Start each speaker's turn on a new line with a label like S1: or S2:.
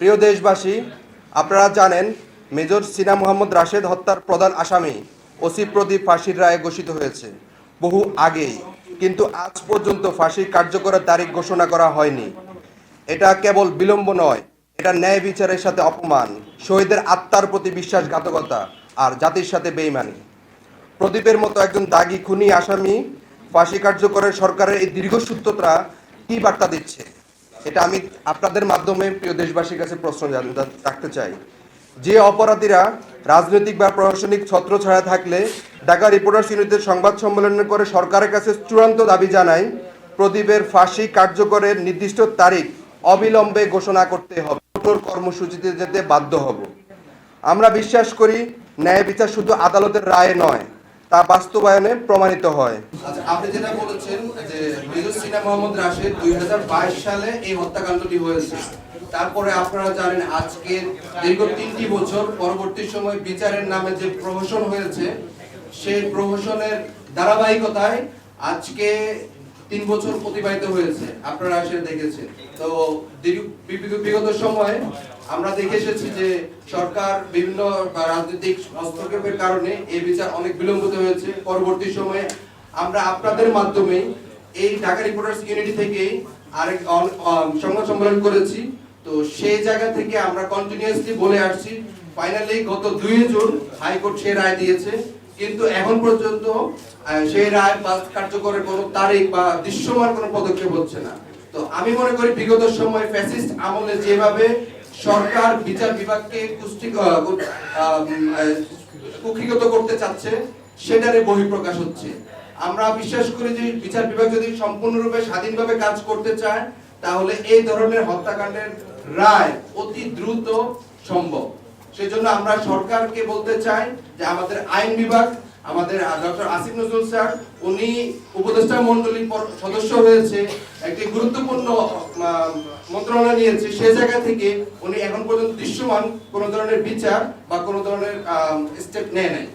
S1: প্রিয় দেশবাসী, আপনারা জানেন মেজর সিনা মোহাম্মদ রাশেদ হত্যার প্রধান আসামি ওসি প্রদীপ ফাঁসির রায়ে ঘোষিত হয়েছে। বহু আগেই, কিন্তু আজ পর্যন্ত ফাঁসির কার্যকরের তারিখ ঘোষণা করা হয়নি। এটা কেবল বিলম্ব নয়, এটা ন্যায় বিচারের সাথে অপমান, শহীদের আত্মার প্রতি বিশ্বাসঘাতকতা আর জাতির সাথে বেইমানি। প্রদীপের মতো একজন দাগি, খুনি আসামি ফাঁসি কার্যকরের সরকারের এই দীর্ঘসূত্রতা কি বার্তা দিচ্ছে? এটা আমি আপনাদের মাধ্যমে প্রিয় দেশবাসীর কাছে প্রশ্ন রাখতে চাই। যে অপরাধীরা রাজনৈতিক বা প্রশাসনিক ছত্র ছাড়া থাকলে ঢাকা রিপোর্টার্স ইউনিটের সংবাদ সম্মেলন করে সরকারের কাছে চূড়ান্ত দাবি জানাই প্রদীপের ফাঁসি কার্যকরের নির্দিষ্ট তারিখ অবিলম্বে ঘোষণা করতে হবে। কঠোর কর্মসূচিতে যেতে বাধ্য হব। আমরা বিশ্বাস করি, ন্যায় বিচার শুধু আদালতের রায়ে নয় তা বাস্তবায়নে প্রমাণিত হয়।
S2: আচ্ছা আপনি যেটা বলেছেন যে মেজর মোহাম্মদ রাশেদ দুই হাজার বাইশ সালে এই হত্যাকাণ্ডটি হয়েছে। তারপরে আপনারা জানেন আজকে দীর্ঘ তিনটি বছর পরবর্তী সময় বিচারের নামে যে প্রহসন হয়েছে, সেই প্রহসনের ধারাবাহিকতায় আজকে তিন বছর অতিবাহিত হয়েছে, আপনারা সেটা দেখেছেন। তো বিগত- সময়ে আমরা দেখে এসেছি যে সরকার বিভিন্ন রাজনৈতিক হস্তক্ষেপের কারণে এই বিচার অনেক বিলম্বিত হয়েছে। পরবর্তী সময়ে আমরা আপনাদের মাধ্যমে এই ঢাকা রিপোর্টার্স ইউনিটি থেকে আরেক সংবাদ সম্মেলন করেছি। তো সেই জায়গা থেকে আমরা কন্টিনিউয়াসলি বলে আসছি। ফাইনালি গত দুই জুন হাইকোর্ট সে রায় দিয়েছে। কিন্তু এখন পর্যন্ত সেই রায় কার্যকরের কোনো তারিখ বা দৃশ্যমান কোনো পদক্ষেপ হচ্ছে না। তো আমি মনে করি বিগত সময় ফ্যাসিস্ট আমলে যেভাবে সরকার, বিচার বিভাগকে কুষ্টি কুক্ষিগত করতে চাচ্ছে সেটারে বহিঃপ্রকাশ হচ্ছে। আমরা বিশ্বাস করি যে বিচার বিভাগ যদি সম্পূর্ণরূপে স্বাধীনভাবে কাজ করতে চায়, তাহলে এই ধরনের হত্যাকাণ্ডের রায় অতি দ্রুত সম্ভব। সেজন্য আমরা সরকারকে বলতে চাই যে আমাদের আইন বিভাগ, আমাদের ডক্টর আসিফ নজরুল স্যার, উনি উপদেষ্টা মন্ডলীর সদস্য হয়েছে, একটি গুরুত্বপূর্ণ মন্ত্রণালয় নিয়েছে, সে জায়গা থেকে উনি এখন পর্যন্ত দৃশ্যমান কোনো ধরনের বিচার বা কোনো ধরনের স্টেপ নেয় নাই।